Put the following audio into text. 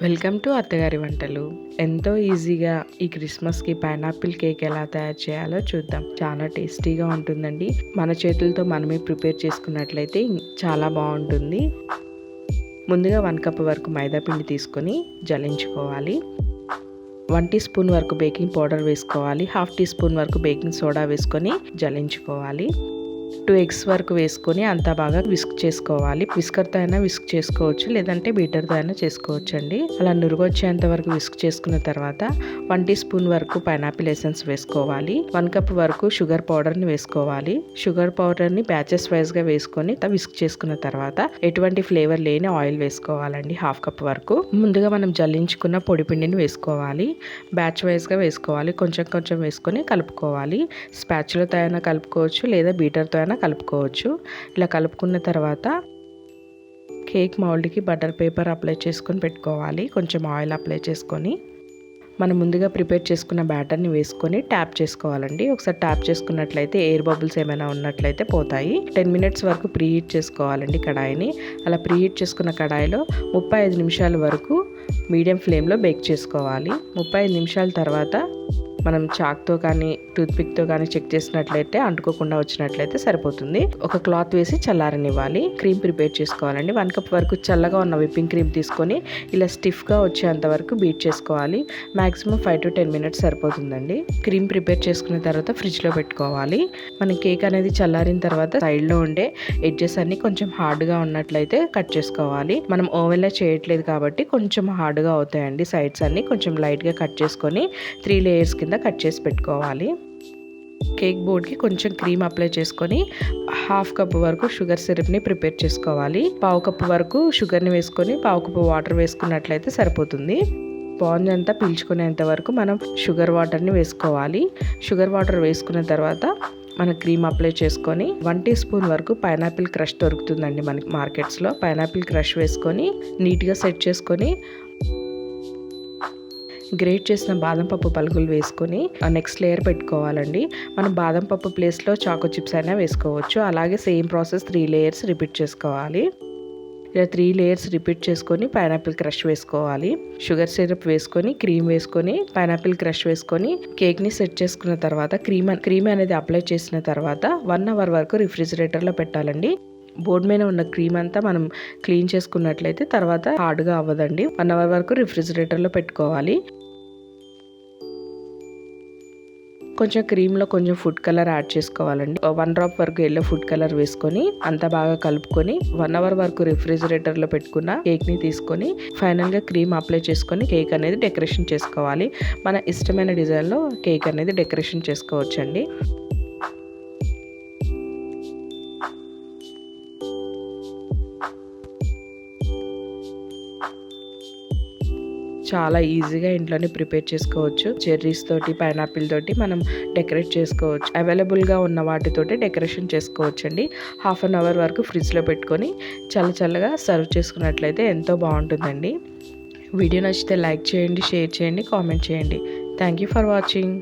Welcome to అత్తగారి వంటలు. ఎంతో ఈజీగా ఈ క్రిస్మస్కి పైనాపిల్ కేక్ ఎలా తయారు చేయాలో చూద్దాం. చాలా టేస్టీగా ఉంటుందండి. మన చేతులతో మనమే ప్రిపేర్ చేసుకున్నట్లయితే చాలా బాగుంటుంది. ముందుగా వన్ కప్ వరకు మైదా పిండి తీసుకొని జలించుకోవాలి వన్ టీ స్పూన్ వరకు బేకింగ్ పౌడర్ వేసుకోవాలి. హాఫ్ టీ స్పూన్ వరకు బేకింగ్ సోడా వేసుకొని జల్లించుకోవాలి. టూ ఎగ్స్ వరకు వేసుకొని అంతా బాగా విస్క్ చేసుకోవాలి. విస్కర్తో అయినా విస్క్ చేసుకోవచ్చు లేదంటే బీటర్తో అయినా చేసుకోవచ్చు అండి అలా నురుగొచ్చేంత వరకు విస్క్ చేసుకున్న తర్వాత వన్ టీ స్పూన్ వరకు పైనాపిల్ ఎసెన్స్ వేసుకోవాలి. వన్ కప్ వరకు షుగర్ పౌడర్ని వేసుకోవాలి. షుగర్ పౌడర్ని బ్యాచెస్ వైజ్గా వేసుకొని విస్క్ చేసుకున్న తర్వాత ఎటువంటి ఫ్లేవర్ లేని ఆయిల్ వేసుకోవాలండి హాఫ్ కప్ వరకు. ముందుగా మనం జల్లించుకున్న పొడి పిండిని వేసుకోవాలి. బ్యాచ్ వైజ్గా వేసుకోవాలి. కొంచెం కొంచెం వేసుకొని కలుపుకోవాలి. స్పాచ్లతో అయినా కలుపుకోవచ్చు లేదా బీటర్తో అయినా కలుపుకోవచ్చు. ఇలా కలుపుకున్న తర్వాత కేక్ మౌల్డ్కి బటర్ పేపర్ అప్లై చేసుకొని పెట్టుకోవాలి. కొంచెం ఆయిల్ అప్లై చేసుకొని మనం ముందుగా ప్రిపేర్ చేసుకున్న బ్యాటర్ని వేసుకొని ట్యాప్ చేసుకోవాలండి. ఒకసారి ట్యాప్ చేసుకున్నట్లయితే ఎయిర్ బబుల్స్ ఏమైనా ఉన్నట్లయితే పోతాయి. టెన్ మినిట్స్ వరకు ప్రీహీట్ చేసుకోవాలండి కడాయిని. అలా ప్రీహీట్ చేసుకున్న కడాయిలో ముప్పై ఐదు నిమిషాల వరకు మీడియం ఫ్లేమ్లో బేక్ చేసుకోవాలి. ముప్పై ఐదు నిమిషాల తర్వాత మనం చాక్తో కానీ టూత్పిక్తో కానీ చెక్ చేసినట్లయితే అంటుకోకుండా వచ్చినట్లయితే సరిపోతుంది. ఒక క్లాత్ వేసి చల్లారనివ్వాలి. క్రీమ్ ప్రిపేర్ చేసుకోవాలండి. వన్ కప్ వరకు చల్లగా ఉన్న విప్పింగ్ క్రీమ్ తీసుకొని ఇలా స్టిఫ్గా వచ్చేంత వరకు బీట్ చేసుకోవాలి. Maximum five to ten minutes సరిపోతుందండి. క్రీమ్ ప్రిపేర్ చేసుకున్న తర్వాత ఫ్రిడ్జ్లో పెట్టుకోవాలి. మన కేక్ అనేది చల్లారిన తర్వాత సైడ్లో ఉండే ఎడ్జెస్ అన్ని కొంచెం హార్డ్గా ఉన్నట్లయితే కట్ చేసుకోవాలి. మనం ఓవెన్లో చేయట్లేదు కాబట్టి కొంచెం హార్డ్గా అవుతాయండి. సైడ్స్ అన్ని కొంచెం లైట్గా కట్ చేసుకొని త్రీ లేయర్స్ కింద కట్ చేసి పెట్టుకోవాలి. కేక్ బోర్డ్కి కొంచెం క్రీమ్ అప్లై చేసుకొని హాఫ్ కప్ వరకు షుగర్ సిరప్ని ప్రిపేర్ చేసుకోవాలి. పావు కప్పు వరకు షుగర్ని వేసుకొని పావు కప్పు వాటర్ వేసుకున్నట్లయితే సరిపోతుంది. స్పాంజ్ అంతా పీల్చుకునేంత వరకు మనం షుగర్ వాటర్ని వేసుకోవాలి. షుగర్ వాటర్ వేసుకున్న తర్వాత మన క్రీమ్ అప్లై చేసుకొని వన్ టీ స్పూన్ వరకు పైనాపిల్ క్రష్ దొరుకుతుందండి మనకి మార్కెట్స్లో. పైనాపిల్ క్రష్ వేసుకొని నీట్గా సెట్ చేసుకొని గ్రేట్ చేసిన బాదం పప్పు పలుకులు వేసుకొని నెక్స్ట్ లేయర్ పెట్టుకోవాలండి. మనం బాదం పప్పు ప్లేస్లో చాకో చిప్స్ అయినా వేసుకోవచ్చు. అలాగే same process three layers repeat చేసుకోవాలి. ఇలా త్రీ లేయర్స్ రిపీట్ చేసుకొని పైనాపిల్ క్రష్ వేసుకోవాలి. షుగర్ సిరప్ వేసుకొని క్రీమ్ వేసుకొని పైనాపిల్ క్రష్ వేసుకొని కేక్ని సెట్ చేసుకున్న తర్వాత క్రీమ్ క్రీమ్ అనేది అప్లై చేసిన తర్వాత వన్ అవర్ వరకు రిఫ్రిజిరేటర్లో పెట్టాలండి. బోర్డు మీద ఉన్న క్రీమ్ అంతా మనం క్లీన్ చేసుకున్నట్లయితే తర్వాత హార్డ్గా అవ్వదండి. వన్ అవర్ వరకు రిఫ్రిజిరేటర్లో పెట్టుకోవాలి. కొంచెం క్రీమ్లో కొంచెం ఫుడ్ కలర్ యాడ్ చేసుకోవాలండి. వన్ డ్రాప్ వరకు ఎల్లో ఫుడ్ కలర్ వేసుకొని అంతా బాగా కలుపుకొని వన్ అవర్ వరకు రిఫ్రిజిరేటర్లో పెట్టుకున్న కేక్ని తీసుకొని ఫైనల్గా క్రీమ్ అప్లై చేసుకొని కేక్ అనేది డెకరేషన్ చేసుకోవాలి. మన ఇష్టమైన డిజైన్లో కేక్ అనేది డెకరేషన్ చేసుకోవచ్చండి. చాలా ఈజీగా ఇంట్లోనే ప్రిపేర్ చేసుకోవచ్చు. చెర్రీస్ తోటి పైనాపిల్ తోటి మనం డెకరేట్ చేసుకోవచ్చు. అవైలబుల్గా ఉన్న వాటితోటి డెకరేషన్ చేసుకోవచ్చు అండి హాఫ్ అన్ అవర్ వరకు ఫ్రిడ్జ్లో పెట్టుకొని చల్ల చల్లగా సర్వ్ చేసుకున్నట్లయితే ఎంతో బాగుంటుందండి. వీడియో నచ్చితే లైక్ చేయండి షేర్ చేయండి కామెంట్ చేయండి. Thank you for watching